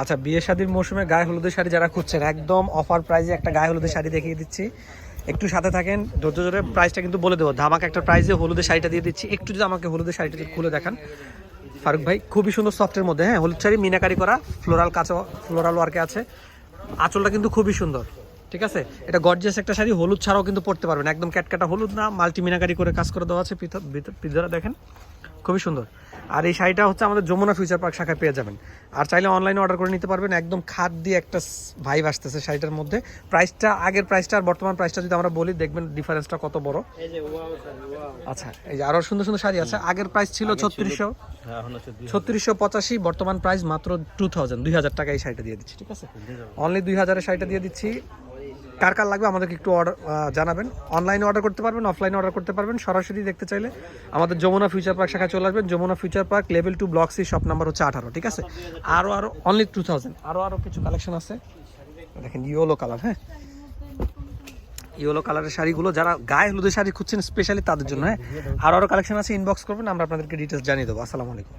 আচ্ছা বিয়ে শাদীর মৌসুমে গায়ে হলুদের শাড়ি যারা খুঁজছেন, একদম অফার প্রাইজে একটা গায়ে হলুদের শাড়ি দেখিয়ে দিচ্ছি। একটু সাথে থাকেন, ধৈর্য ধরে প্রাইসটা কিন্তু বলে দেবো। ধামাক একটা প্রাইজে হলুদের শাড়িটা দিয়ে দিচ্ছি। একটু যদি আমাকে হলুদের শাড়িটা খুলে দেখান। ফারুক ভাই, খুবই সুন্দর সফটের মধ্যে হ্যাঁ হলুদ শাড়ি, মিনাকারি করা ফ্লোরাল কাঁচা ফ্লোরাল ওয়ার্কে আছে। আঁচলটা কিন্তু খুবই সুন্দর। ঠিক আছে? এটা গর্জিয়াস একটা শাড়ি হলুদ ছাড়াও কিন্তু পড়তে পারবেন। একদম ক্যাটকাটা হলুদ না মাল্টি মিনাকারি করে কাজ করে দেওয়া আছে পিজারা দেখেন। খুবই সুন্দর। আর এই শাড়িটা হচ্ছে আমাদের যমুনা ফিউচার পার্ক শাখায় পেয়ে যাবেন। আর চাইলে অনলাইনে অর্ডার করে নিতে পারবেন। একদম খাদ দিয়ে একটা ভাইব আসতেছে শাড়িটার মধ্যে। প্রাইসটা আগের প্রাইসটা আর বর্তমান প্রাইসটা যদি আমরা বলি দেখবেন ডিফারেন্সটা কত বড়। আচ্ছা এই যে আরও সুন্দর সুন্দর শাড়ি আছে। আগের প্রাইস ছিল ছত্রিশশো হচ্ছে দুই ছত্রিশশো। পঁচাশি বর্তমান প্রাইস মাত্র টু থাউজেন্ড দুই হাজার টাকা এই শাড়িটা দিয়ে দিচ্ছি ঠিক আছে? অনলি দুই হাজারের শাড়িটা দিয়ে দিচ্ছি। কার কার লাগবে আমাদেরকে একটু অর্ডার জানাবেন। অনলাইনে অর্ডার করতে পারবেন অফলাইনে অর্ডার করতে পারবেন, সরাসরি দেখতে চাইলে। আমাদের যমুনা ফিউচার পার্ক শাখায় চলে আসবেন Jamuna future park level two block C shop number হচ্ছে আঠারো, ঠিক আছে? আরও আরও অনলি টু থাউজেন্ড আরও আরও কিছু কালেকশন আছে। দেখেন ইয়েলো কালার হ্যাঁ? ইয়েলো কালারের শাড়িগুলো, যারা গায়ে হলুদের শাড়ি খুঁজছেন স্পেশালি তাদের জন্য হ্যাঁ? আরও আরও কালেকশন আছে ইনবক্স করবেন, আমরা আপনাদেরকে ডিটেলস জানিয়ে দেবো। আসসালামু আলাইকুম।